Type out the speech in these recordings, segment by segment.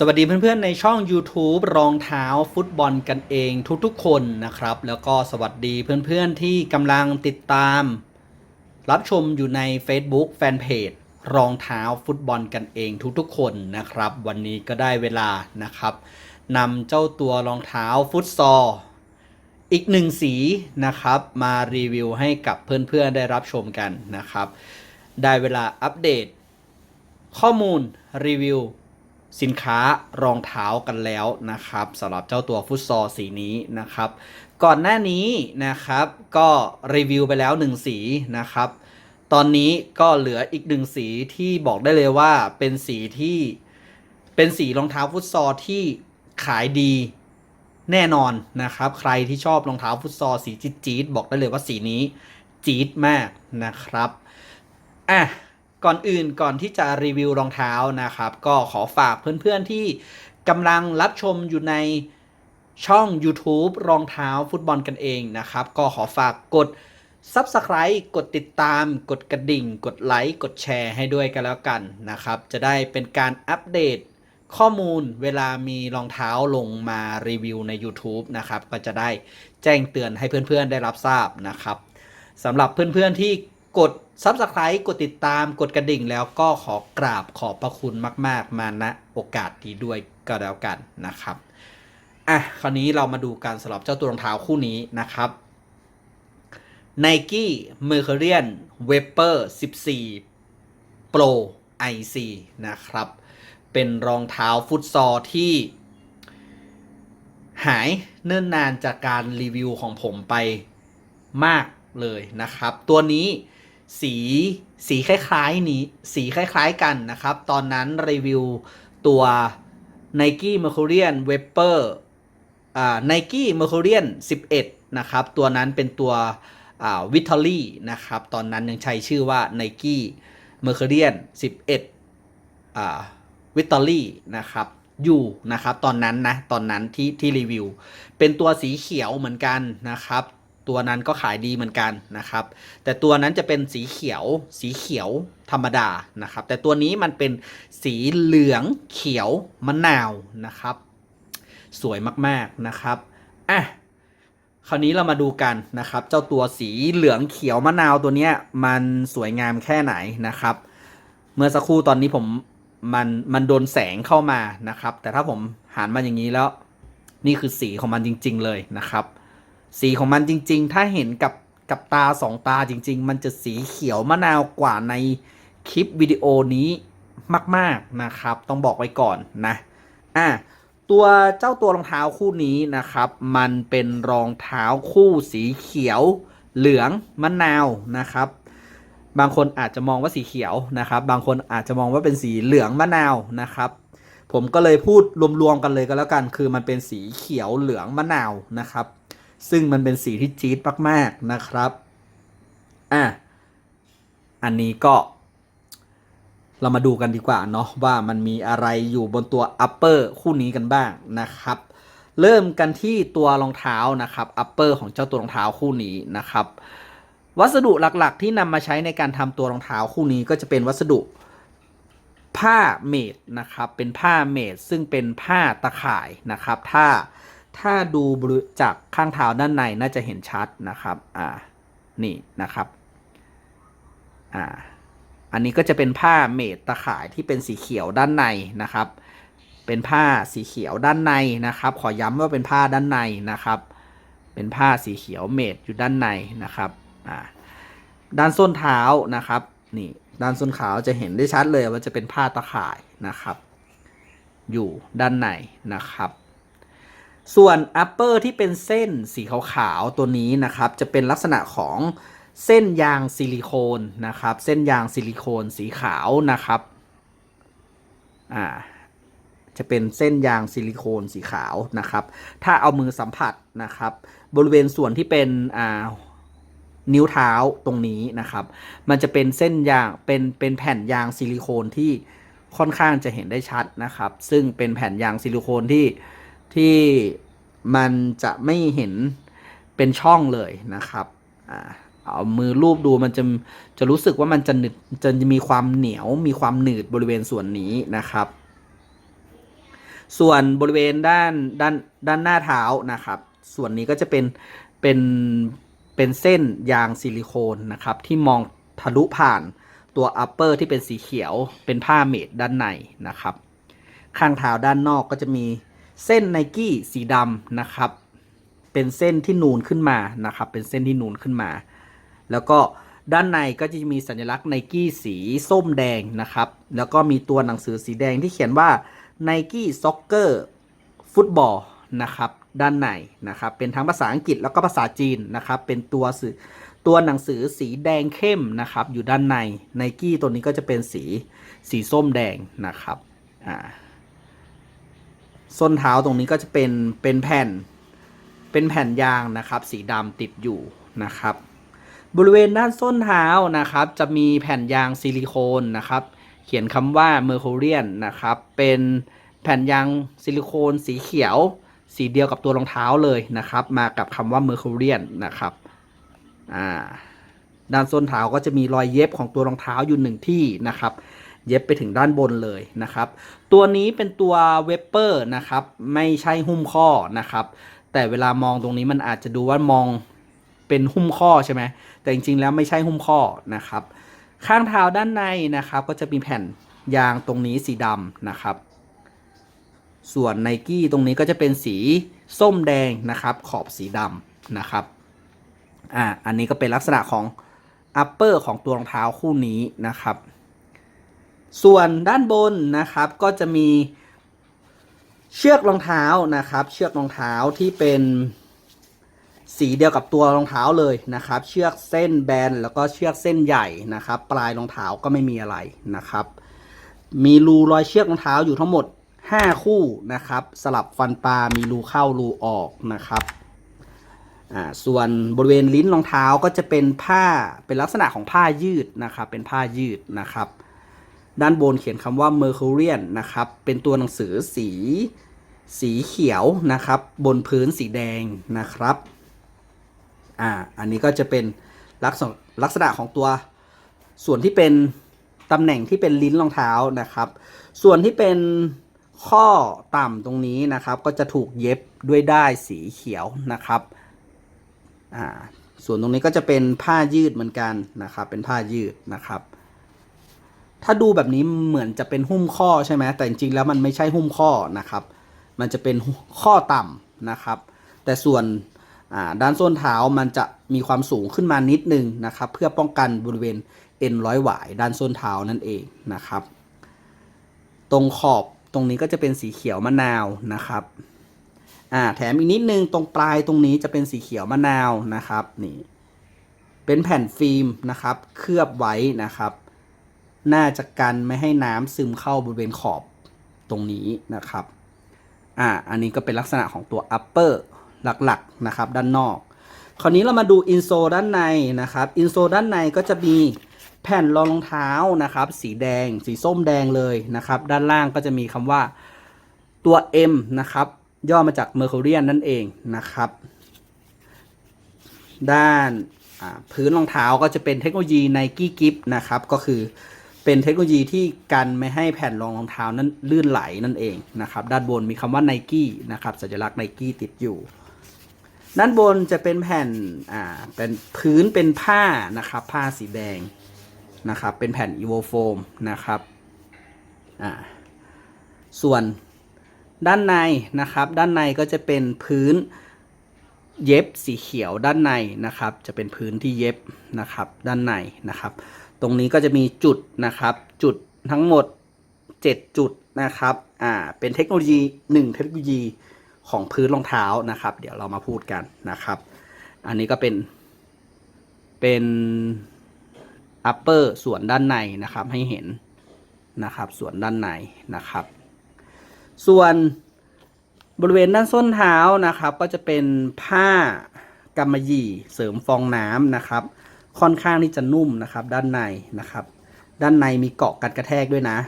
สวัสดีเพื่อนๆ ในช่อง YouTube รองเท้าฟุตบอลกันเองทุกๆ คนนะครับ แล้วก็สวัสดีเพื่อนๆ ที่กำลังติดตาม รับชมอยู่ใน Facebook Fanpage รองเท้าฟุตบอลกันเองทุกๆ คนนะครับ วันนี้ก็ได้เวลานะครับนำเจ้าตัวรองเท้าฟุตซอลอีกหนึ่งสีนะครับมารีวิวให้กับเพื่อนๆ ได้รับชมกันนะครับ ได้เวลาอัปเดต ข้อมูลรีวิว สินค้ารองเท้ากันแล้วนะครับสำหรับเจ้าตัวฟุตซอลสีนี้นะครับ ก่อนหน้านี้นะครับก็รีวิวไปแล้ว 1 สีนะครับ ตอนนี้ก็เหลืออีกหนึ่งสีที่บอกได้เลยว่าเป็นสีที่เป็นสีรองเท้าฟุตซอลที่ขายดีแน่นอนนะครับ ใครที่ชอบรองเท้าฟุตซอลสีจี๊ดๆบอกได้เลยว่าสีนี้จี๊ดมากนะครับอะ ก่อนอื่นก่อนที่จะรีวิวรองเท้านะครับ ก็ขอฝากเพื่อนๆที่กำลังรับชมอยู่ในช่อง YouTube รองเท้าฟุตบอลกันเองนะครับ ก็ขอฝากกด Subscribe กดติดตาม กดกระดิ่ง กดไลค์ กดแชร์ให้ด้วยกันแล้วกันนะครับ จะได้เป็นการอัปเดตข้อมูลเวลามีรองเท้าลงมารีวิวใน YouTube นะครับ ก็จะได้แจ้งเตือนให้เพื่อนๆได้รับทราบนะครับสำหรับเพื่อนๆที่กด Subscribe กดติดตามกดกระดิ่งแล้วก็ขอกราบขอบพระคุณมาก ๆ มาณโอกาสนี้ด้วยก็แล้วกันนะครับ อะ คราวนี้เรามาดูกันสำหรับเจ้าตัวรองเท้าคู่นี้นะครับ Nike Mercurian Vapor 14 Pro IC นะครับ เป็นรองเท้าฟุตซอลที่หายเนิ่นนานจากการรีวิวของผมไปมากเลยนะครับ ตัวนี้ สีสีคล้ายๆนี้สีคล้ายๆกันนะครับ ตอนนั้นรีวิวตัว Nike Mercurian Vapor อ่า Nike Mercurian 11 นะครับ ตัวนั้นเป็นตัวอ่า Vitally นะครับ ตอนนั้นยังใช้ชื่อว่า Nike Mercurian 11 อ่า Vitally นะครับอยู่นะครับ ตอนนั้นนะ ตอนนั้นที่ที่รีวิว เป็นตัวสีเขียวเหมือนกันนะครับ ตัวนั้นก็ขายดีเหมือนกันนะครับ แต่ตัวนั้นจะเป็นสีเขียว สีเขียวธรรมดานะครับ แต่ตัวนี้มันเป็นสีเหลืองเขียวมะนาวนะครับ สวยมากๆนะครับอะคราวนี้เรามาดูกันนะครับ เจ้าตัวสีเหลืองเขียวมะนาวตัวเนี้ยมันสวยงามแค่ไหนนะครับ เมื่อสักครู่ตอนนี้ผมมันมันโดนแสงเข้ามานะครับ แต่ถ้าผมหันมาอย่างนี้แล้ว นี่คือสีของมันจริง ๆ เลยนะครับ สีของมันจริง ๆ ถ้าเห็นกับกับตาสองตาจริง ๆ มันจะสีเขียวมะนาวกว่าในคลิปวิดีโอนี้มาก ๆ นะครับ ต้องบอกไว้ก่อนนะ อะ ตัวเจ้าตัวรองเท้าคู่นี้นะครับ มันเป็นรองเท้าคู่สีเขียวเหลืองมะนาวนะครับ บางคนอาจจะมองว่าสีเขียวนะครับ บางคนอาจจะมองว่าเป็นสีเหลืองมะนาวนะครับ ผมก็เลยพูดรวมๆกันเลยก็แล้วกัน คือมันเป็นสีเขียวเหลืองมะนาวนะครับ ซึ่งมันเป็นสีที่จี๊ดมากๆนะครับอะอันนี้ก็ เรามาดูกันดีกว่าเนาะว่ามันมีอะไรอยู่บนตัว upper คู่นี้กันบ้างนะครับ เริ่มกันที่ตัวรองเท้านะครับ upper ของเจ้าตัวรองเท้าคู่นี้นะครับ วัสดุหลักๆ ที่นำมาใช้ในการทำตัวรองเท้าคู่นี้ก็จะเป็นวัสดุผ้าเมดนะครับ เป็นผ้าเมดซึ่งเป็นผ้าตะข่ายนะครับ ถ้า ถ้าดูบริจากข้างเท้าด้านในน่าจะเห็นชัดนะครับ อ่า นี่นะครับ อ่า อันนี้ก็จะเป็นผ้าเมดตะข่ายที่เป็นสีเขียวด้านในนะครับ เป็นผ้าสีเขียวด้านในนะครับ ขอย้ำว่าเป็นผ้าด้านในนะครับ เป็นผ้าสีเขียวเมดอยู่ด้านในนะครับ อ่า ด้านส้นเท้านะครับ นี่ ด้านส้นขาวจะเห็นได้ชัดเลยว่าจะเป็นผ้าตะข่ายนะครับ อยู่ด้านในนะครับ ส่วน upper ที่เป็นเส้นสีขาวๆตัวนี้นะครับ จะเป็นลักษณะของเส้นยางซิลิโคนนะครับ เส้นยางซิลิโคนสีขาวนะครับอ่าจะเป็นเส้นยางซิลิโคนสีขาวนะครับ ถ้าเอามือสัมผัสนะครับ บริเวณส่วนที่เป็นอ่านิ้วเท้าตรงนี้นะครับ มันจะเป็นเส้นยางเป็นเป็นแผ่นยางซิลิโคนที่ค่อนข้างจะเห็นได้ชัดนะครับ ซึ่งเป็นแผ่นยางซิลิโคนที่ ที่มันจะไม่เห็นเป็นช่องเลยนะครับเอามือลูบดูมันจะจะรู้สึกว่ามันจะหนึดจะมีความเหนียวมีความหนืดบริเวณส่วนนี้นะครับ ส่วนบริเวณด้านด้านด้านหน้าเท้านะครับ ส่วนนี้ก็จะเป็นเป็นเป็นเส้นยางซิลิโคนนะครับ ที่มองทะลุผ่านตัว upper ที่เป็นสีเขียวเป็นผ้าเมดด้านในนะครับ ข้างเท้าด้านนอกก็จะมี เส้นไนกี้สีดำนะครับ เป็นเส้นที่นูนขึ้นมานะครับ เป็นเส้นที่นูนขึ้นมา แล้วก็ด้านในก็จะมีสัญลักษณ์ไนกี้สีส้มแดงนะครับ แล้วก็มีตัวหนังสือสีแดงที่เขียนว่า Nike Soccer Football นะครับ ด้านในนะครับ เป็นทั้งภาษาอังกฤษแล้วก็ภาษาจีนนะครับ เป็นตัวสื่อตัวหนังสือสีแดงเข้มนะครับ อยู่ด้านใน Nike ตัวนี้ก็จะเป็นสีสีส้มแดงนะครับ อ่า ส้นเท้าตรงนี้ก็จะเป็นเป็นแผ่นเป็นแผ่นยางนะครับ สีดำติดอยู่นะครับ บริเวณด้านส้นเท้านะครับ จะมีแผ่นยางซิลิโคนนะครับ เขียนคำว่า Mercurian นะครับ เป็นแผ่นยางซิลิโคนสีเขียว สีเดียวกับตัวรองเท้าเลยนะครับ มากับคำว่า Mercurian นะครับอ่าด้านส้นเท้าก็จะมีรอยเย็บของตัวรองเท้าอยู่หนึ่งที่นะครับ เย็บไปถึงด้านบนเลยนะครับ ตัวนี้เป็นตัวเวเปอร์นะครับ ไม่ใช่หุ้มข้อนะครับ แต่เวลามองตรงนี้มันอาจจะดูว่ามองเป็นหุ้มข้อใช่ไหมแต่จริงๆแล้วไม่ใช่หุ้มข้อนะครับ ข้างเท้าด้านในนะครับ ก็จะมีแผ่นยางตรงนี้สีดำนะครับ ส่วนไนกี้ตรงนี้ก็จะเป็นสีส้มแดงนะครับ ขอบสีดำนะครับอ่าอันนี้ก็เป็นลักษณะของ upper ของตัวรองเท้าคู่นี้นะครับ ส่วนด้านบนนะครับก็จะมีเชือกรองเท้านะครับ เชือกรองเท้าที่เป็นสีเดียวกับตัวรองเท้าเลยนะครับ เชือกเส้นแบนแล้วก็เชือกเส้นใหญ่นะครับ ปลายรองเท้าก็ไม่มีอะไรนะครับ มีรูรอยเชือกรองเท้าอยู่ทั้งหมด 5 คู่นะครับ สลับฟันปลา มีรูเข้ารูออกนะครับอ่าส่วนบริเวณลิ้นรองเท้าก็จะเป็นผ้าเป็นลักษณะของผ้ายืดนะครับ เป็นผ้ายืดนะครับ ด้านบนเขียนคำว่า Mercurian นะครับ เป็นตัวหนังสือสี สีเขียวนะครับ บนพื้นสีแดงนะครับ อ่า อันนี้ก็จะเป็นลักษณะลักษณะของตัว ส่วนที่เป็นตำแหน่งที่เป็นลิ้นรองเท้านะครับ ส่วนที่เป็นข้อต่ำตรงนี้นะครับ ก็จะถูกเย็บด้วยด้ายสีเขียวนะครับ อ่า ส่วนตรงนี้ก็จะเป็นผ้ายืดเหมือนกันนะครับ เป็นผ้ายืดนะครับ ถ้าดูแบบนี้เหมือนจะเป็นหุ้มข้อใช่ไหมแต่จริงๆแล้วมันไม่ใช่หุ้มข้อนะครับ มันจะเป็นข้อต่ำนะครับ แต่ส่วนด้านส้นเท้ามันจะมีความสูงขึ้นมานิดนึงนะครับ เพื่อป้องกันบริเวณเอ็นร้อยหวายด้านส้นเท้านั่นเองนะครับ ตรงขอบตรงนี้ก็จะเป็นสีเขียวมะนาวนะครับอ่าแถมอีกนิดนึงตรงปลายตรงนี้จะเป็นสีเขียวมะนาวนะครับนี่เป็นแผ่นฟิล์มนะครับ เคลือบไว้นะครับ น่าจะกันไม่ให้น้ำซึมเข้าบริเวณขอบตรงนี้นะครับ อ่า อันนี้ก็เป็นลักษณะของตัว upper หลักๆนะครับ ด้านนอก คราวนี้เรามาดูอินโซด้านในนะครับ อินโซด้านในก็จะมีแผ่นรองรองเท้านะครับ สีแดง สีส้มแดงเลยนะครับ ด้านล่างก็จะมีคำว่าตัว M นะครับ ย่อมาจาก Mercurian นั่นเองนะครับ ด้านพื้นรองเท้าก็จะเป็นเทคโนโลยี Nike Grip นะครับ ก็คือ เป็นเทคโนโลยีที่กันไม่ให้แผ่นรองรองเท้านั้นลื่นไหลนั่นเองนะครับ ด้านบนมีคำว่า Nike นะครับ สัญลักษณ์ Nike ติดอยู่ ด้านบนจะเป็นแผ่นอ่าเป็นพื้นเป็นผ้านะครับ ผ้าสีแดงนะครับ เป็นแผ่น e v o foam นะครับอ่าส่วนด้านในนะครับ ด้านในก็จะเป็นพื้นเย็บสีเขียวด้านในนะครับ จะเป็นพื้นที่เย็บนะครับ ด้านในนะครับ ตรงนี้ก็จะมีจุดนะครับ จุดทั้งหมด 7 จุดนะครับ อ่า เป็นเทคโนโลยี 1 เทคโนโลยีของพื้นรองเท้านะครับ เดี๋ยวเรามาพูดกันนะครับ อันนี้ก็เป็น เป็น upper ส่วนด้านในนะครับ ให้เห็นนะครับ ส่วนด้านในนะครับ ส่วนบริเวณด้านส้นเท้านะครับ ก็จะเป็นผ้ากำมะหยี่เสริมฟองน้ำนะครับ ค่อนข้างที่จะนุ่มนะครับ ด้านในนะครับ ด้านในมีเกาะกันกระแทกด้วยนะ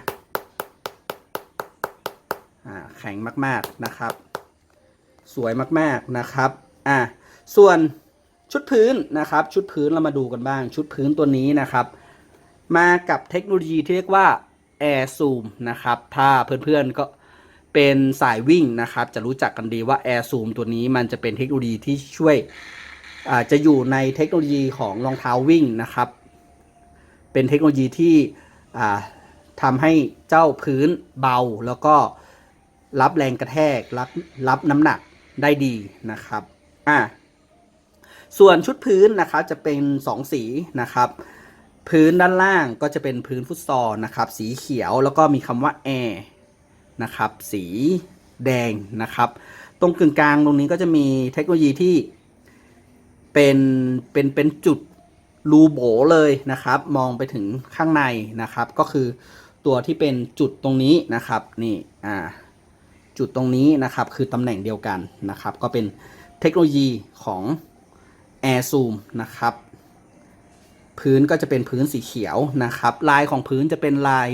แข็งมากๆนะครับ สวยมากๆนะครับอ่าส่วนชุดพื้นนะครับ ชุดพื้นเรามาดูกันบ้าง ชุดพื้นตัวนี้นะครับ มากับเทคโนโลยีที่เรียกว่า Air Zoom นะครับ ถ้าเพื่อนๆก็เป็นสายวิ่งนะครับ จะรู้จักกันดีว่า Air Zoom ตัวนี้มันจะเป็นเทคโนโลยีที่ช่วย อาจะอยู่ในเทคโนโลยีของรองเท้าวิ่งนะครับ เป็นเทคโนโลยีที่ทำให้เจ้าพื้นเบา แล้วก็รับแรงกระแทก รับรับน้ำหนักได้ดีนะครับอ่าส่วนชุดพื้นนะครับจะเป็น 2 สีนะครับ พื้นด้านล่างก็จะเป็นพื้นฟุตซอลนะครับ สีเขียวแล้วก็มีคำว่า Air นะครับ สีแดงนะครับ ตรงกึ่งกลางตรงนี้ก็จะมีเทคโนโลยีที่ เป็นเป็นเป็นจุดรูโบเลยนะครับ มองไปถึงข้างในนะครับ ก็คือตัวที่เป็นจุดตรงนี้นะครับนี่อ่าจุดตรงนี้นะครับคือตำแหน่งเดียวกันนะครับ ก็เป็นเทคโนโลยีของ Air Zoom นะครับ พื้นก็จะเป็นพื้นสีเขียวนะครับ ลายของพื้นจะเป็นลาย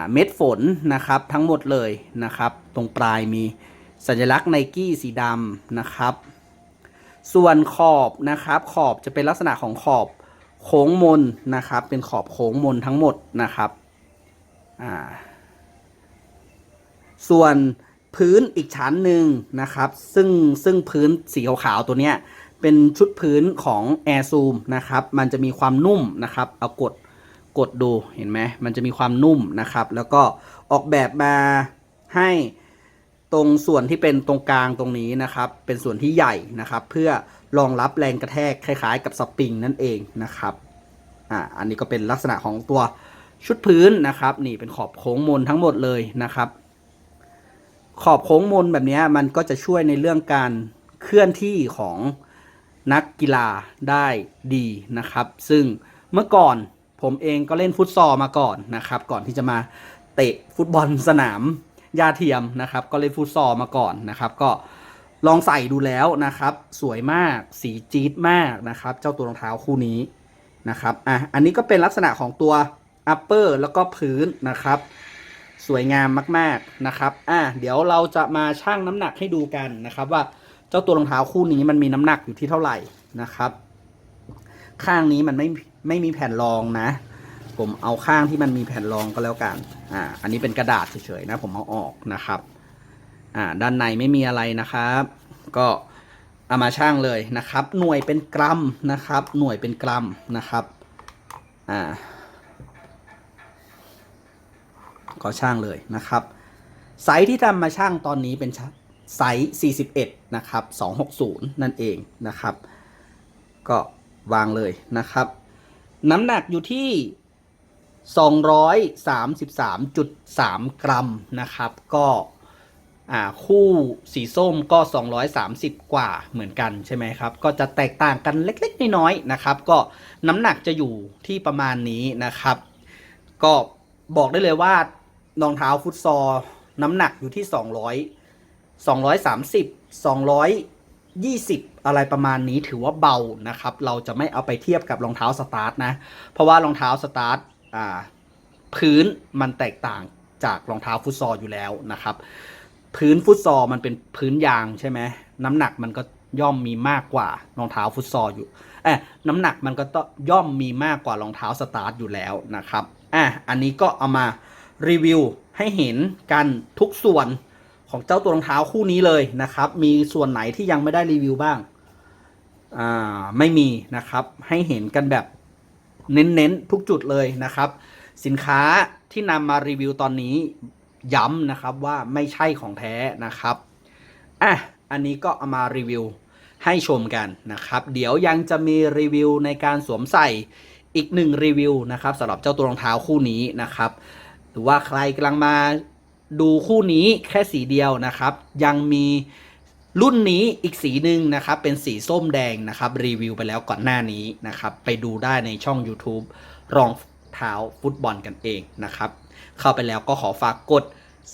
าเม็ดฝนนะครับทั้งหมดเลยนะครับ ตรงปลายมีสัญลักษณ์ไนกี้สีดำนะครับ ส่วนขอบนะครับ ขอบจะเป็นลักษณะของขอบโค้งมนนะครับ เป็นขอบโค้งมนทั้งหมดนะครับอ่าส่วนพื้นอีกชั้นหนึ่งนะครับ ซึ่งซึ่งพื้นสีขาวๆตัวเนี้ยเป็นชุดพื้นของ Air Zoom นะครับ มันจะมีความนุ่มนะครับ เอากดกดดูเห็นไหมมันจะมีความนุ่มนะครับ แล้วก็ออกแบบมาให้ ตรงส่วนที่เป็นตรงกลางตรงนี้นะครับ เป็นส่วนที่ใหญ่นะครับ เพื่อรองรับแรงกระแทกคล้าย ๆ กับสปริงนั่นเองนะครับอ่าอันนี้ก็เป็นลักษณะของตัวชุดพื้นนะครับ นี่เป็นขอบโค้งมนทั้งหมดเลยนะครับ ขอบโค้งมนแบบนี้มันก็จะช่วยในเรื่องการเคลื่อนที่ของนักกีฬาได้ดีนะครับ ซึ่งเมื่อก่อนผมเองก็เล่นฟุตซอลมาก่อนนะครับ ก่อนที่จะมาเตะฟุตบอลสนาม หญ้าเทียมนะครับ ก็เล่นฟุตซอลมาก่อนนะครับ ก็ลองใส่ดูแล้วนะครับ สวยมากสีจี๊ดมากนะครับ เจ้าตัวรองเท้าคู่นี้นะครับอะอันนี้ก็เป็นลักษณะของตัว upper แล้วก็พื้นนะครับ สวยงามมากๆนะครับอะเดี๋ยวเราจะมาชั่งน้ำหนักให้ดูกันนะครับ ว่าเจ้าตัวรองเท้าคู่นี้มันมีน้ำหนักอยู่ที่เท่าไหร่นะครับ ข้างนี้มันไม่ไม่มีแผ่นรองนะ ผมเอาข้างที่มันมีแผ่นรองก็แล้วกันอ่าอันนี้เป็นกระดาษเฉยๆนะผมเอาออกนะครับอ่าด้านในไม่มีอะไรนะครับ ก็เอามาช่างเลยนะครับ หน่วยเป็นกรัมนะครับ หน่วยเป็นกรัมนะครับอ่าก็ช่างเลยนะครับ ไซส์ที่ทำมาช่างตอนนี้เป็นไซส์ 41 นะครับ 260 นั่นเองนะครับ ก็วางเลยนะครับ น้ำหนักอยู่ที่ 233.3 กรัมนะครับ ก็คู่สีส้มก็ 230 กว่าเหมือนกันใช่ไหมครับ ก็จะแตกต่างกันเล็กๆ น้อยๆนะครับ ก็น้ำหนักจะอยู่ที่ประมาณนี้นะครับ ก็บอกได้เลยว่ารองเท้าฟุตซอลน้ำหนักอยู่ที่ 200 230 220 อะไรประมาณนี้ถือว่าเบานะครับ เราจะไม่เอาไปเทียบกับรองเท้าสตาร์ทนะ เพราะว่ารองเท้าสตาร์ท อ่าพื้นมันแตกต่างจากรองเท้าฟุตซอลอยู่แล้วนะครับ พื้นฟุตซอลมันเป็นพื้นยางใช่ไหมน้ำหนักมันก็ย่อมมีมากกว่ารองเท้าฟุตซอลอยู่เอะน้ำหนักมันก็ต้องย่อมมีมากกว่ารองเท้าสตาร์ทอยู่แล้วนะครับอะอันนี้ก็เอามารีวิวให้เห็นกันทุกส่วนของเจ้าตัวรองเท้าคู่นี้เลยนะครับ มีส่วนไหนที่ยังไม่ได้รีวิวบ้าง อ่า ไม่มีนะครับ ให้เห็นกันแบบ เน้นๆ ทุกจุดเลยนะครับ สินค้าที่นำมารีวิวตอนนี้ย้ำนะครับว่าไม่ใช่ของแท้นะครับอะอันนี้ก็เอามารีวิวให้ชมกันนะครับ เดี๋ยวยังจะมีรีวิวในการสวมใส่อีกหนึ่งรีวิวนะครับสำหรับเจ้าตัวรองเท้าคู่นี้นะครับ หรือว่าใครกำลังมาดูคู่นี้แค่สีเดียวนะครับ ยังมี รุ่นนี้อีกสีหนึ่งนะครับเป็นสีส้มแดงนะครับรีวิวไปแล้วก่อนหน้านี้นะครับไปดูได้ในช่อง YouTube รองเท้าฟุตบอลกันเองนะครับเข้าไปแล้วก็ขอฝากกด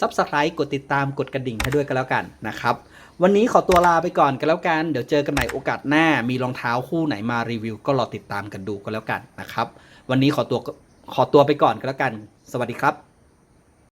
Subscribe กดติดตามกดกระดิ่งให้ด้วยกันแล้วกันนะครับวันนี้ขอตัวลาไปก่อนกันแล้วกัน เดี๋ยวเจอกันใหม่โอกาสหน้า มีรองเท้าคู่ไหนมารีวิว ก็รอติดตามกันดูกันแล้วกันนะครับ วันนี้ขอตัวขอตัวไปก่อนกันแล้วกัน สวัสดีครับ